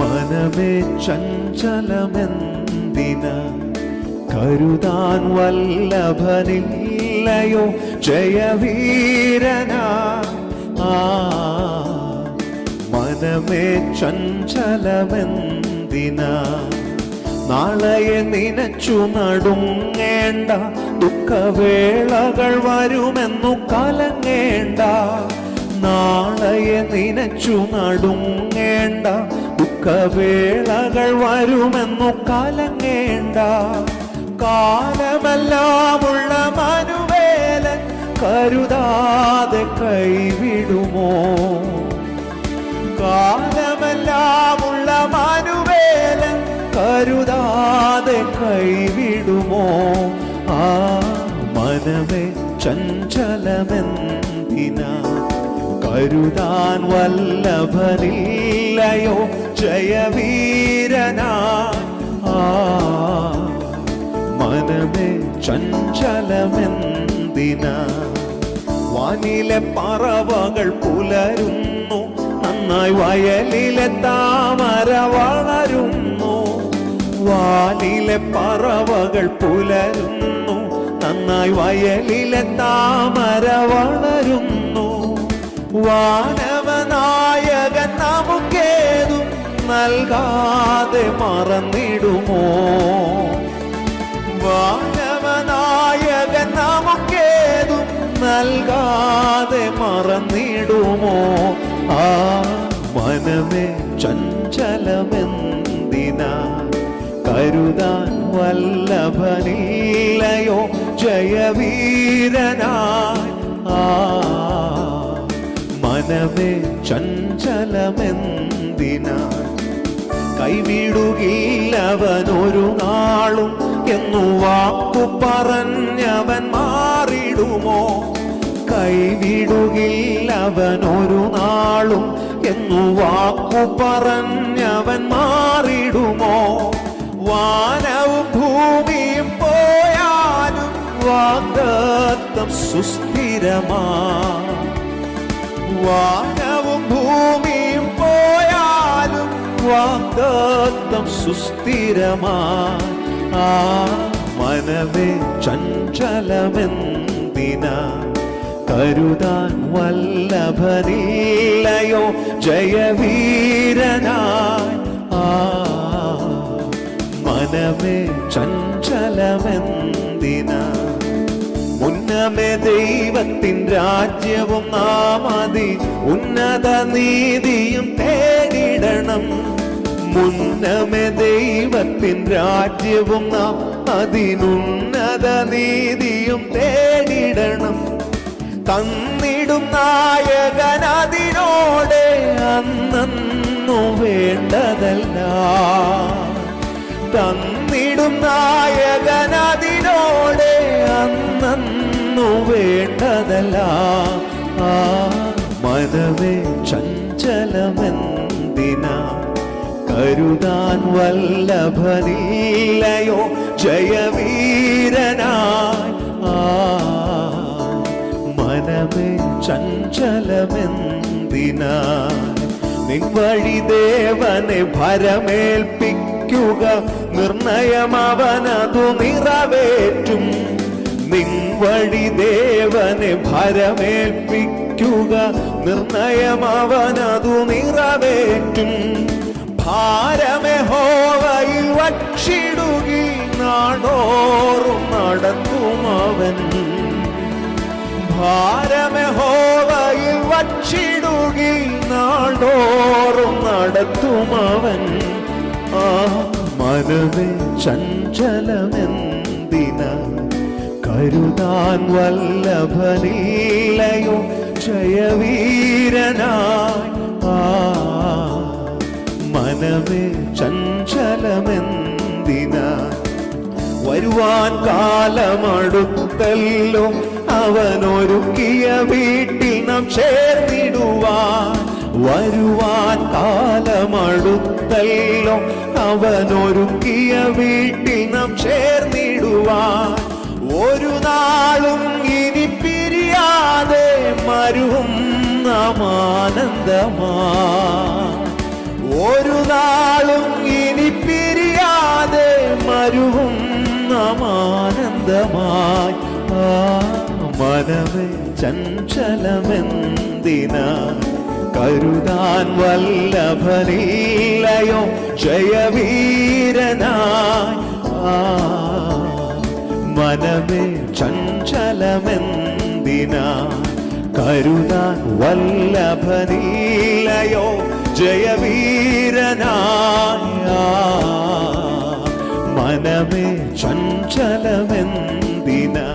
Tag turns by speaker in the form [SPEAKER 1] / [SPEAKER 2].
[SPEAKER 1] മനമേ ചഞ്ചലമെന്തിന? കരുതാൻ വല്ലഭനില്ലയോ? ജയവീരന. ആ മനമേ ചഞ്ചലമെന്തിന? നാളെയെ നിനച്ചു നടുങ്ങേണ്ട ദുഃഖവേളകൾ വരുമെന്നു കലങ്ങേണ്ട. നാളെയെ നിനച്ചു നടുങ്ങേണ്ട ദുഃഖവേളകൾ വരുമെന്നു കലങ്ങേണ്ട കാലമെല്ലാമുള്ള മനുവേലൻ കരുതാതെ കൈവിടുമോ? കാലമെല്ലാമുള്ള മനുവേലൻ കരുതാതെ കൈവിടുമോ? ആ മനമേ ചഞ്ചലമെന്തിനാ കരുതാൻ വല്ലഭനില്ലയോ? ജയവീരനാ. മനമേ ചഞ്ചലമെന്തിനാ? വാനിലെ പറവകൾ പുലരുന്നു നന്നായി വയലിലെ താമര വളരുന്നു. വാനിലെ പറവകൾ പുലരുന്നു നന്നായി വയലിലെ താമര വളരുന്നു. വാനവനായകൻ നമുക്കേതും നൽകാതെ മറന്നിടുമോ? വാനവനായകൻ നമുക്കേതും നൽകാതെ മറന്നിടുമോ? ആ മനമേ ചഞ്ചലമെന്തിനാ? കരുതാൻ വല്ലഭനില്ലയോ? ജയവീരനായി ആ മനമേ ചഞ്ചലമെന്തിനാൽ കൈവിടുകില്ലവനൊരു നാളും എന്നു വാക്കു പറഞ്ഞവൻ മാറിടുമോ? കൈവിടുകില്ലവനൊരു നാളും എന്നു വാക്കു പറഞ്ഞവൻ മാറിടുമോ? വാനവും ഭൂമിയും പോയാലും വാഗ്ദത്തം സുസ്ഥിരമാ. വാനവും ഭൂമിയും പോയാലും വാഗ്ദത്തം സുസ്ഥിരമാ. ആ മനമേ ചഞ്ചലമെന്തിനാ? കരുതാൻ വല്ലഭനില്ലയോ? ജയവീരനായി ആ മനമേ ചഞ്ചലമെന്തിനാ? ഉന്നമേ ദൈവത്തിൻ രാജ്യവും നാമതി ഉന്നത നീതിയും തേടിടണം. മുന്നമേ ദൈവത്തിൻ രാജ്യവും നാം അതിനുന്നത നീതിയും തേടിടണം. തന്നിടും നായകൻ അതിനോടെ അന്നു വേണ്ടതല്ല. തന്നിടും നായകൻ അതിനോടെ അന്നു വേണ്ടതല്ല. ആ മനമേ ചഞ്ചലമെന്തിനാ? കരുതാൻ വല്ലഭനില്ലയോ? ജയവീരനായി. ആ മനമേ ചഞ്ചലമെന്തിനാ? നിൻ വഴി ദേവനെ ഭരമേൽപ്പിക്കുക നിർണയമവനതു നിറവേറ്റും. നിൻ വഴി ദേവനെ ഭരമേൽപ്പിക്കുക. നിർണയം അവനതു നിറവേറ്റും. ഭാരമെഹോവയിൽ വക്ഷിടുക നാടോറും നടത്തും അവൻ ഭാരമഹോവയിൽ വക്ഷിടുക നാടോറും നടത്തുമവൻ. ആ മനമേ ചഞ്ചലമെന്തിന കരുതാൻ വല്ലഭനില്ലയോ ജയവീരനായി മനമേ ചഞ്ചലമെന്തിനാ? വരുവാൻ കാലമടുത്തല്ലോ അവനൊരുക്കിയ വീട്ടിൽ നാം ചേർന്നിടുവാൻ. വരുവാൻ കാലമടുത്തല്ലോ അവനൊരുക്കിയ വീട്ടിൽ നാം ചേർന്നിടുവാൻ. ഒരു നാളും ഇനി പിരിയാതെ മരുന്ന നമാനന്ദമാ ഒരു നാളും ഇനി പിരിയാതെ മരുന്ന നമാനന്ദമായി ആ മനമേ കരുതാൻ വല്ലഭനില്ലയോ? ജയവീരനായി ആ ചഞ്ചലമെന്തിനാ കരുതാൻ വല്ലഭനീലയോ ജയവീരനായ? മനമേ ചഞ്ചലമെന്തിനാ?